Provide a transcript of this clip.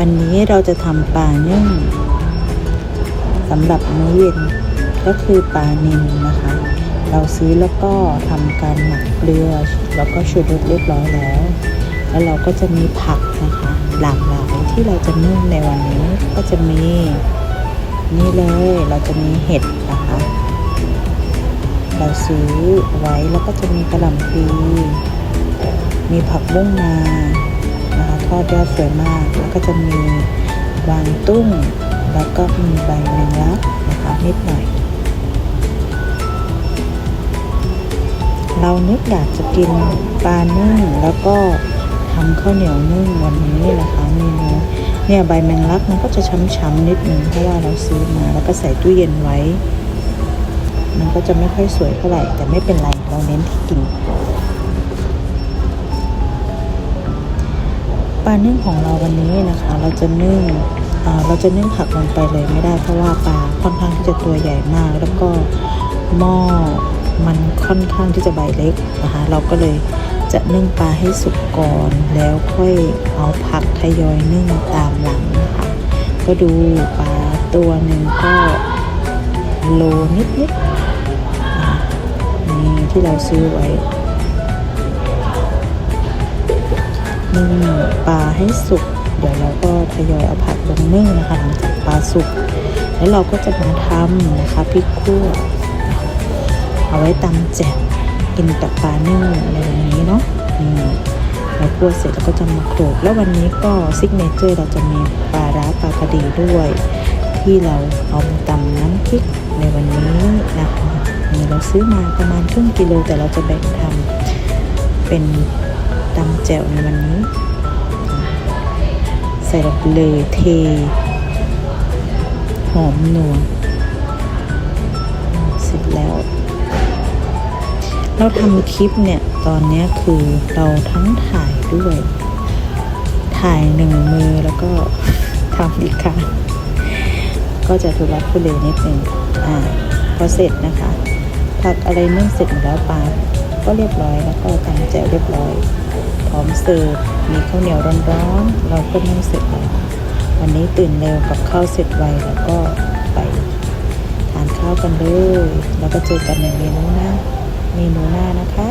วันนี้เราจะทำปลานึ่งสำหรับมื้อเย็นก็คือปลานิลนะคะ เราซื้อแล้วก็ทำการหมักเกลือแล้วก็ชูรสเรียบร้อยแล้ว แล้วเราก็จะมีผักนะคะ หลากหลายที่เราจะนึ่งในวันนี้ก็จะมีนี่เลยเราจะมีเห็ดนะคะ เราซื้อไว้แล้วก็จะมีกระหล่ำปีมีผักบุ้งนา นะคะทอดยอดสวยมาก แล้วก็จะมีวางตุ้ง แล้วก็มีใบแมงลักนะคะนิดหน่อย เรานึกอยากจะกินปลานึ่งแล้วก็ทำข้าวเหนียวนึ่งวันนี้นะคะเมนูเนี่ยใบแมงลักมันก็จะช้ำๆนิดนึงเพราะว่าเราซื้อมาแล้วก็ใส่ตู้เย็นไว้ มันก็จะไม่ค่อยสวยเท่าไหร่แต่ไม่เป็นไรเราเน้นที่กิน ปลานึ่งของเราวันนี้นะคะ เราจะนึ่งอ่าเราจะนึ่งผักลงไปเลยไม่ได้เพราะว่าปลาค่อนข้างที่จะตัวใหญ่มาก แล้วก็หม้อมันค่อนข้างที่จะใบเล็กนะคะเราก็เลยจะนึ่งปลาให้สุกก่อน แล้วค่อยเอาผักทยอยนึ่งตามหลังนะคะก็ดูปลาตัวหนึ่งก็โลนิดๆนี่ที่เราซื้อไว้ นึ่งปลาให้สุก เดี๋ยวเราก็ทยอยเอาผักลงนึ่งนะคะหลังจากปลาสุก แล้วเราก็จะมาทำนะคะพริกคั่ว เอาไว้ตำแจ่วกินกับปลานึ่งในวันนี้เนาะนี่เราคั่วเสร็จแล้วก็จะมาโขลกแล้ววันนี้ก็ซิกเนเจอร์เราจะมีปลาร้าปลากระดีด้วย ที่เราเอามาตำน้ำพริกในวันนี้นะคะนี่เราซื้อมาประมาณครึ่งกิโลแต่เราจะแบ่งทำเป็น ตำแจ่วในวันนี้ ใส่ลงไปเลยเท หอมนัวเสร็จแล้ว เราทำคลิปเนี่ย ตอนนี้คือเราทั้งถ่ายด้วย ถ่ายหนึ่งมือแล้วก็ทำอีกครั้งก็จะทุรักทุเลนิดนึงอ่าพอเสร็จนะคะผักอะไรนึ่งเสร็จแล้วปลาก็เรียบร้อยแล้วก็ตำแจ่วเรียบร้อย ร้อมเสิร์ฟมีข้าวเหนียวร้อนๆเราก็นึ่งเสร็จแล้ววันนี้ตื่นเร็วกับข้าวเสร็จไวแล้วก็ไปทานข้าวกันเลยแล้วก็เจอกันในเมนูหน้าเมนูหน้านะคะ